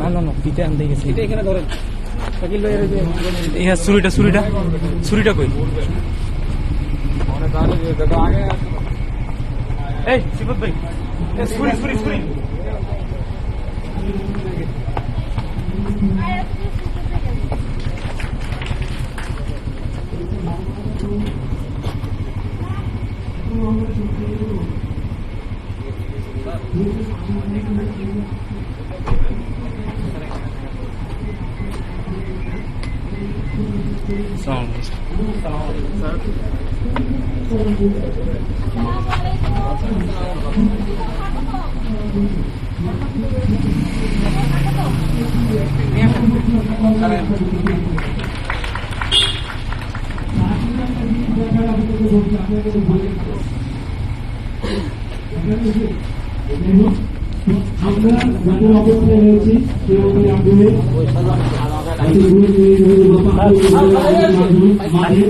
না না না পিতে আনতে গেছি। এটা এখানে ধরেন। শাকিল ভাইয়ের এই যে ইহা ছুরিটা ছুরিটা ছুরিটা কই? এই সিফত ভাই। এ ছুরি ছুরি ছুরি আমরা যাদের অবস্থায় রয়েছি সে অনুযায়ী আন্দোলনে মাঠে